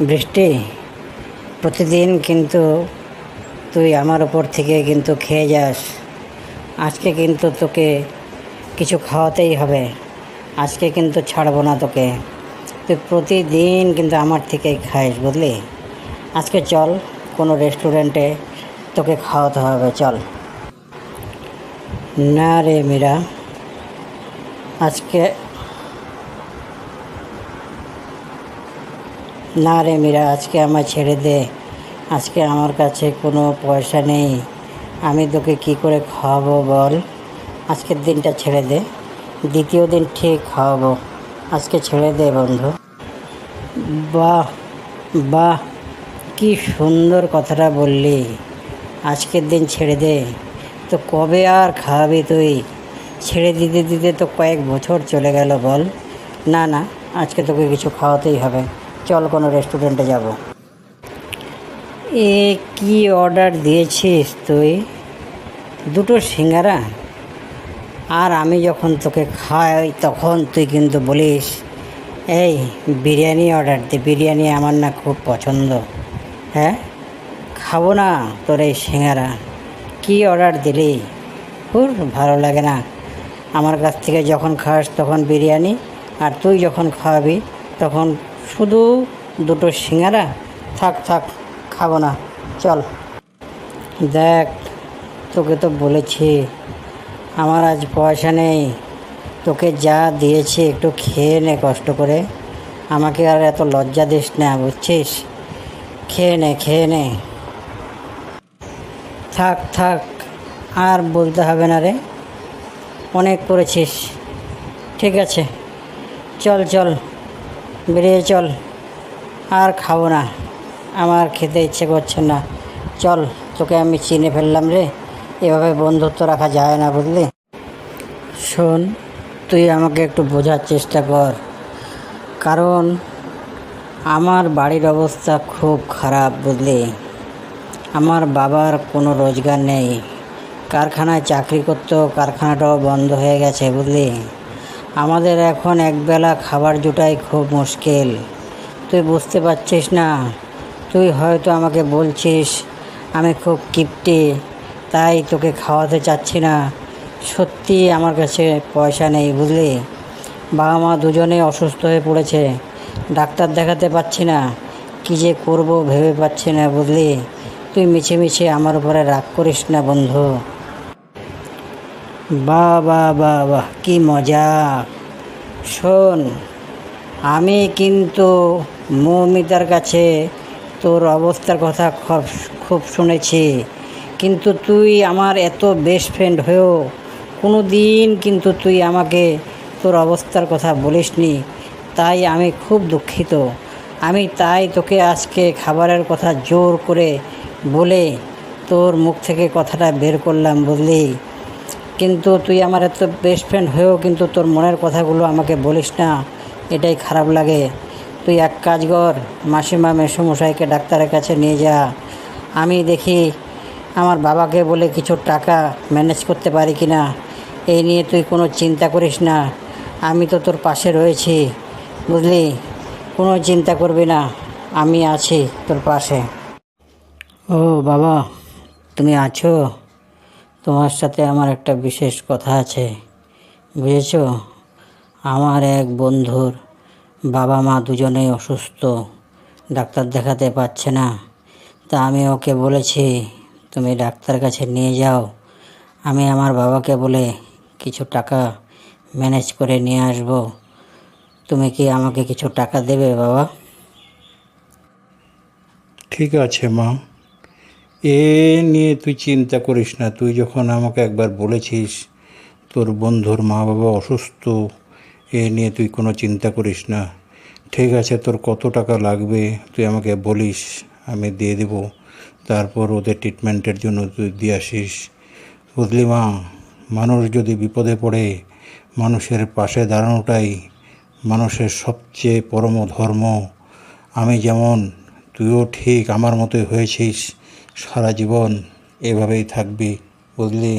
বৃষ্টি প্রতিদিন কিন্তু তুই আমার ওপর থেকে কিন্তু খেয়ে যাস। আজকে কিন্তু তোকে কিছু খাওয়াতেই হবে। আজকে কিন্তু ছাড়বো না তোকে। তুই প্রতিদিন কিন্তু আমার থেকেই খাইস, বুঝলি? আজকে চল, কোনো রেস্টুরেন্টে তোকে খাওয়াতে হবে, চল। না রে মীরা, আজকে না রে মীরা, আজকে আমায় ছেড়ে দে। আজকে আমার কাছে কোনো পয়সা নেই। আমি তোকে কি করে খাওয়াবো বল? আজকের দিনটা ছেড়ে দে। দ্বিতীয় দিন ঠিক খাওয়াবো। আজকে ছেড়ে দে বন্ধু। বাহ বাহ, কি সুন্দর কথাটা বললি। আজকের দিন ছেড়ে দে। তো কবে আর খাওয়াবি তুই? ছেড়ে দিতে দিতে তো কয়েক বছর চলে গেল বল। না না, আজকে তোকে কিছু খাওয়াতেই হবে। চল কোনো রেস্টুরেন্টে যাব। এ কি অর্ডার দিয়েছিস তুই? দুটো সিঙ্গারা? আর আমি যখন তোকে খাই তখন তুই কিন্তু বলিস, এই, বিরিয়ানি অর্ডার দে। বিরিয়ানি আমার না খুব পছন্দ। হ্যাঁ? খাব না তোর এই সিঙ্গারা। কী অর্ডার দিলি? খুব ভালো লাগে না। আমার কাছ থেকে যখন খাস তখন বিরিয়ানি, আর তুই যখন খাওয়াবি তখন শুধু দুটো সিঙ্গারা? থাক থাক, খাব না। চল। দেখ, তোকে তো বলেছি, আমার আজ পয়সা নেই। তোকে যা দিয়েছি একটু খেয়ে নে কষ্ট করে। আমাকে আর এত লজ্জা দিস না, বুঝছিস? খেয়ে নে খেয়ে নে। থাক থাক, আর বলতে হবে না রে। অনেক করেছিস। ঠিক আছে। চল চল। বেরিয়ে চল। আর খাব না। আমার খেতে ইচ্ছে করছে না। চল, তোকে আমি চিনে ফেললাম রে। এভাবে বন্ধুত্ব রাখা যায় না বুঝলি? শোন, তুই আমাকে একটু বোঝার চেষ্টা কর। কারণ আমার বাড়ির অবস্থা খুব খারাপ বুঝলি? আমার বাবার কোনো রোজগার নেই। কারখানায় চাকরি করতো কারখানাটাও বন্ধ হয়ে গেছে বুঝলি? আমাদের এখন একবেলা খাবার জোটাই খুব মুশকিল। তুই বুঝতে পারছিস না? তুই হয়তো আমাকে বলছিস, আমি খুব কিপটে, তাই তোকে খাওয়াতে চাচ্ছি না। সত্যি আমার কাছে পয়সা নেই, বুঝলি? বাবা মা দুজনে অসুস্থ হয়ে পড়েছে। ডাক্তার দেখাতে পাচ্ছি না, কী যে করব ভেবে পাচ্ছি না, বুঝলি? তুই মিছে মিছে আমার উপরে রাগ করিস না, বন্ধু। বাহ বাহ বাহ বাহ, কী মজা। শোন, আমি কিন্তু মৌমিতার কাছে তোর অবস্থার কথা খুব খুব শুনেছি। কিন্তু তুই আমার এত বেস্ট ফ্রেন্ড হয়েও কোনো দিন কিন্তু তুই আমাকে তোর অবস্থার কথা বলিসনি। তাই আমি খুব দুঃখিত। আমি তাই তোকে আজকে খাবারের কথা জোর করে বলে তোর মুখ থেকে কথাটা বের করলাম বুঝলি? কিন্তু তুই আমার এত বেস্ট ফ্রেন্ড হয়েও কিন্তু তোর মনের কথাগুলো আমাকে বলিস না। এটাই খারাপ লাগে। তুই এক কাজ কর, মাসিমা মেসমশাইকে ডাক্তারের কাছে নিয়ে যা। আমি দেখি আমার বাবাকে বলে কিছু টাকা ম্যানেজ করতে পারি কি না এই নিয়ে তুই কোনো চিন্তা করিস না। আমি তো তোর পাশে রয়েছি। বুঝলি? কোনো চিন্তা করবি না। আমি আছি তোর পাশে। ও বাবা, তুমি আছো? তোমার সাথে আমার একটা বিশেষ কথা আছে, বুঝেছ? আমার এক বন্ধুর বাবা মা দুজনেই অসুস্থ, ডাক্তার দেখাতে পারছে না। তা আমি ওকে বলেছি, তুমি ডাক্তার কাছে নিয়ে যাও। আমি আমার বাবাকে বলে কিছু টাকা ম্যানেজ করে নিয়ে আসব। তুমি কি আমাকে কিছু টাকা দেবে বাবা? ঠিক আছে, মা। এ নিয়ে তুই চিন্তা করিস না। তুই যখন আমাকে একবার বলেছিস তোর বন্ধুর মা বাবা অসুস্থ, এ নিয়ে তুই কোনো চিন্তা করিস না। ঠিক আছে, তোর কত টাকা লাগবে তুই আমাকে বলিস, আমি দিয়ে দেবো। তারপর ওদের ট্রিটমেন্টের জন্য তুই দিয়ে আসিস। বুঝলি মা, মানুষ যদি বিপদে পড়ে, মানুষের পাশে দাঁড়ানোটাই মানুষের সবচেয়ে পরম ধর্ম। আমি যেমন তুইও ঠিক আমার মতোই হয়েছিস সারা জীবন এভাবেই থাকবি বুঝলি?